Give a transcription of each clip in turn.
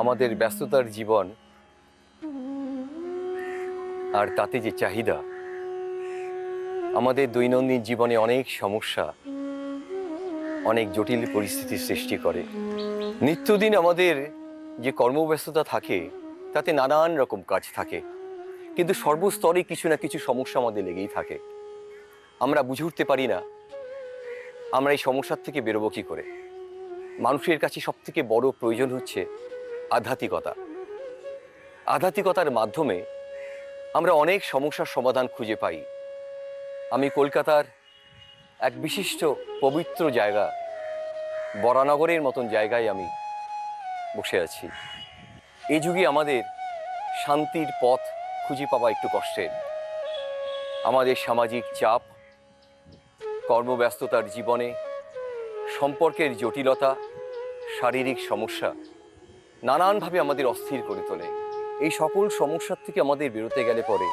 আমাদের ব্যস্ততার জীবন আর তাতে যে চাহিদা, আমাদের দৈনন্দিন জীবনে অনেক সমস্যা, অনেক জটিল পরিস্থিতির সৃষ্টি করে। নিত্যদিন আমাদের যে কর্মব্যস্ততা থাকে, তাতে নানান রকম কাজ থাকে। কিন্তু সর্বস্তরে কিছু না কিছু সমস্যা আমাদের লেগেই থাকে। আমরা বুঝে উঠতে পারি না, আমরা এই সমস্যার থেকে বেরোবো কী করে? মানুষের কাছে সব থেকে বড় প্রয়োজন হচ্ছে আধ্যাত্মিকতা। আধ্যাত্মিকতার মাধ্যমে আমরা অনেক সমস্যার সমাধান খুঁজে পাই। আমি কলকাতার এক বিশিষ্ট পবিত্র জায়গা, বরানগরের মতন জায়গায় আমি বসে আছি। এই যুগে আমাদের শান্তির পথ খুঁজে পাওয়া একটু কষ্টের। আমাদের সামাজিক চাপ, কর্মব্যস্ততার জীবনে, সম্পর্কের জটিলতা, শারীরিক সমস্যা নানানভাবে আমাদের অস্থির করে তোলে। এই সকল সমস্যার থেকে আমাদের বেরোতে গেলে পরে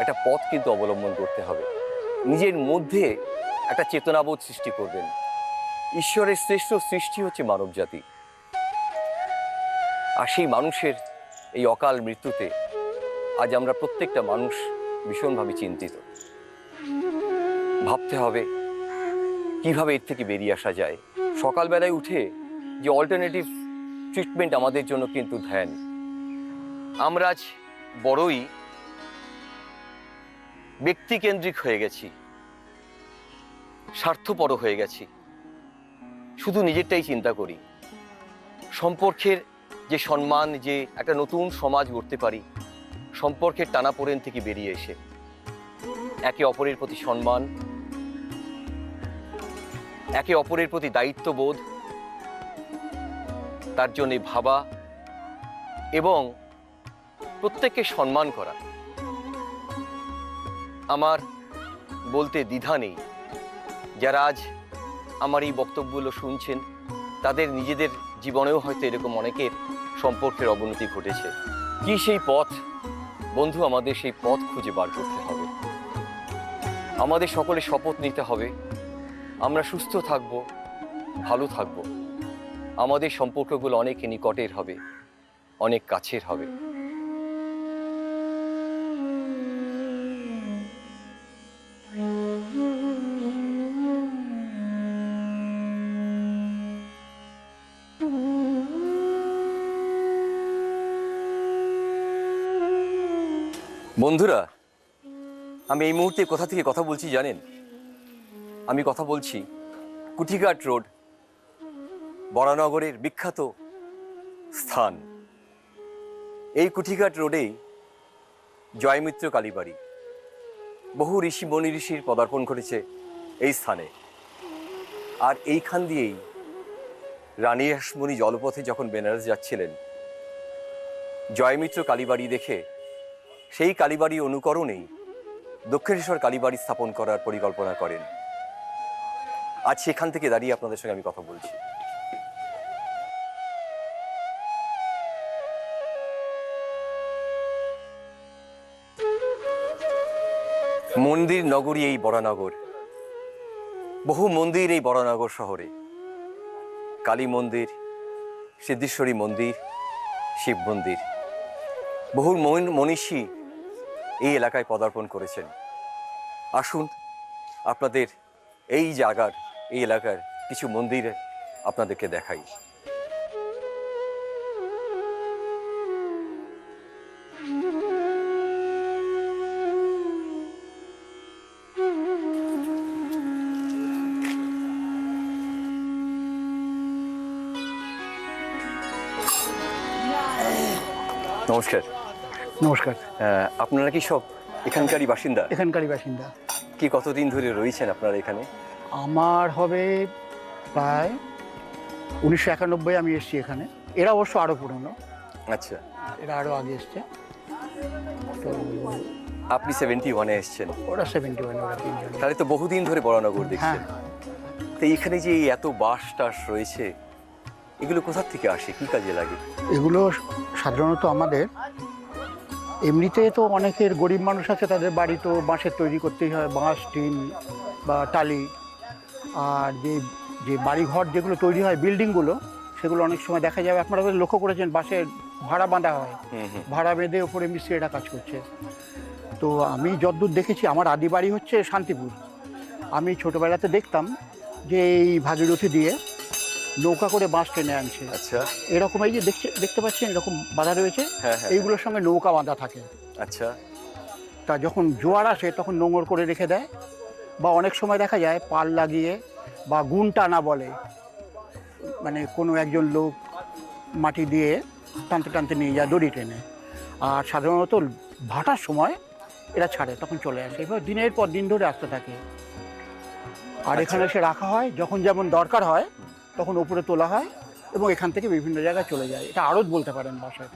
একটা পথ কিন্তু অবলম্বন করতে হবে। নিজের মধ্যে একটা চেতনাবোধ সৃষ্টি করবেন। ঈশ্বরের শ্রেষ্ঠ সৃষ্টি হচ্ছে মানব জাতি আর সেই মানুষের এই অকাল মৃত্যুতে আজ আমরা প্রত্যেকটা মানুষ ভীষণভাবে চিন্তিত। ভাবতে হবে, কীভাবে এর থেকে বেরিয়ে আসা যায়? সকালবেলায় উঠে যে অল্টারনেটিভ ট্রিটমেন্ট আমাদের জন্য কিন্তু ধ্যান আমরা আজ বড়ই ব্যক্তিকেন্দ্রিক হয়ে গেছি, স্বার্থপর হয়ে গেছি। শুধু নিজেরটাই চিন্তা করি। সম্পর্কের যে সম্মান, যে একটা নতুন সমাজ গড়তে পারি, সম্পর্কের টানাপোড়েন থেকে বেরিয়ে এসে, একে অপরের প্রতি সম্মান, একে অপরের প্রতি দায়িত্ববোধ তার জন্যে ভাবা এবং প্রত্যেককে সম্মান করা। আমার বলতে দ্বিধা নেই। যারা আজ আমার এই বক্তব্যগুলো শুনছেন, তাদের নিজেদের জীবনেও হয়তো এরকম অনেকের সম্পর্কের অবনতি ঘটেছে। কি সেই পথ? বন্ধু, আমাদের সেই পথ খুঁজে বার করতে হবে। আমাদের সকলে শপথ নিতে হবে। আমরা সুস্থ থাকব, ভালো থাকব। আমাদের সম্পর্কগুলো অনেক নিকটের হবে, অনেক কাছের হবে। বন্ধুরা, আমি এই মুহূর্তে কোথা থেকে কথা বলছি জানেন? আমি কথা বলছি কুঠিঘাট রোড। বরানগরের বিখ্যাত স্থান। এই কুঠিঘাট রোডেই জয়মিত্র কালীবাড়ি। বহু ঋষি মনি ঋষির পদার্পণ ঘটেছে এই স্থানে। আর এইখান দিয়েই রানী হাসমণি জলপথে যখন বেনারস যাচ্ছিলেন, জয়মিত্র কালীবাড়ি দেখে সেই কালীবাড়ি অনুকরণেই দক্ষিণেশ্বর কালীবাড়ি স্থাপন করার পরিকল্পনা করেন। আজ সেখান থেকে দাঁড়িয়ে আপনাদের সঙ্গে আমি কথা বলছি। মন্দির নগরী এই বরানগর বহু মন্দির এই বরানগর শহরে। কালী মন্দির, সিদ্ধেশ্বরী মন্দির, শিব মন্দির। বহু মন- মনীষী এই এলাকায় পদার্পণ করেছেন। আসুন, আপনাদের এই জায়গার, এই এলাকার কিছু মন্দির আপনাদেরকে দেখাই। নমস্কার। নমস্কার। আপনারা কি সব এখানকারই বাসিন্দা? এখানকারই বাসিন্দা। কি কতদিন ধরে রয়েছেন আপনারা এখানে? আমার হবে প্রায় উনিশশো একানব্বই আমি এসেছি এখানে। এরা অবশ্য আরও পুরনো। আচ্ছা। এরা আরও আগে এসছে। তো আপনি সেভেন্টি ওয়ানে এসছেন। ওরা সেভেন্টি ওয়ান ওরা তাহলে তো বহুদিন ধরে বরানগর হ্যাঁ। দেখছেন তো এখানে যে এত বাস টাস রয়েছে এগুলো কোথা থেকে আসে? কি কাজে লাগে? এগুলো সাধারণত আমাদের এমনিতে তো অনেকের গরিব মানুষ আছে তাদের বাড়ি তো বাঁশের তৈরি করতেই হয় বাঁশ টিন বা টালি। আর যে যে বাড়িঘর যেগুলো তৈরি হয় বিল্ডিংগুলো সেগুলো অনেক সময় দেখা যাবে আপনারা লক্ষ্য করেছেন বাঁশের ভাড়া বাঁধা হয়। ভাড়া বেঁধে ওপরে মিস্ত্রিরা কাজ করছে। তো আমি যতদূর দেখেছি আমার আদি বাড়ি হচ্ছে শান্তিপুর। আমি ছোটোবেলাতে দেখতাম যে এই ভাগীরথী দিয়ে নৌকা করে বাঁশ টেনে আনছে। আচ্ছা। এরকম এই যে দেখছে দেখতে পাচ্ছেন? এরকম বাঁধা রয়েছে। হ্যাঁ হ্যাঁ। এইগুলোর সঙ্গে নৌকা বাঁধা থাকে। আচ্ছা। তা যখন জোয়ার আসে তখন নোঙর করে রেখে দেয়। বা অনেক সময় দেখা যায় পাল লাগিয়ে বা গুণ টানা বলে। মানে কোনো একজন লোক মাটি দিয়ে টানতে টানতে নিয়ে যায় দড়ি টেনে। আর সাধারণত ভাটার সময় এরা ছাড়ে তখন চলে আসে। এবার দিনের পর দিন ধরে আসতে থাকে। আর আচ্ছা। এখানে এসে রাখা হয় যখন যেমন দরকার হয় তখন উপরে তোলা হয় এবং এখান থেকে বিভিন্ন জায়গায় চলে যায়। এটা আড়ত বলতে পারেন বাসায়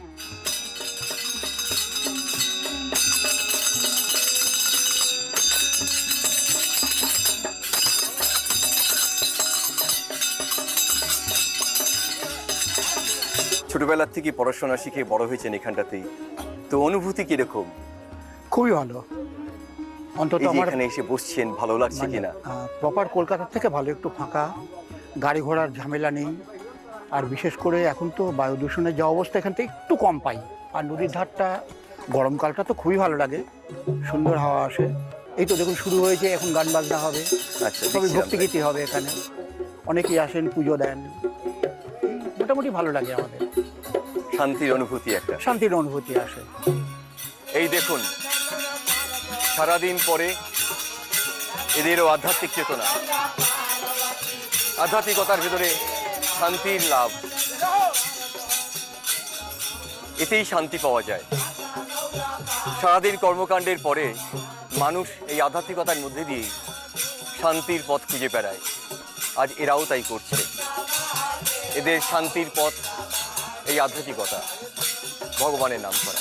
ছোটবেলার থেকে পড়াশোনা শিখে বড় হয়েছেন এখানটাতেই। তো অনুভূতি কীরকম? খুবই ভালো। অন্তত আমার এখানে এসে বসছেন ভালো লাগছে কিনা? প্রপার কলকাতার থেকে ভালো একটু ফাঁকা। গাড়ি ঘোড়ার ঝামেলা নেই। আর বিশেষ করে এখন তো বায়ু দূষণের যা অবস্থা এখান থেকে একটু কম পাই। আর নদীর ধারটা গরমকালটা তো খুবই ভালো লাগে। সুন্দর হাওয়া আসে। এই তো দেখুন শুরু হয়েছে এখন গান বাজনা হবে। আচ্ছা সবই। ভক্তিগীতি হবে এখানে। অনেকেই আসেন পুজো দেন। মোটামুটি ভালো লাগে আমাদের। শান্তির অনুভূতি একটা। শান্তির অনুভূতি আসে। এই দেখুন সারাদিন পরে এদেরও আধ্যাত্মিক চেতনা। আধ্যাত্মিকতার ভেতরে শান্তির লাভ। এতেই শান্তি পাওয়া যায়। সারাদিন কর্মকাণ্ডের পরে মানুষ এই আধ্যাত্মিকতার মধ্যে দিয়ে শান্তির পথ খুঁজে বেড়ায়। আজ এরাও তাই করছে। এদের শান্তির পথ এই আধ্যাত্মিকতা। ভগবানের নাম করা।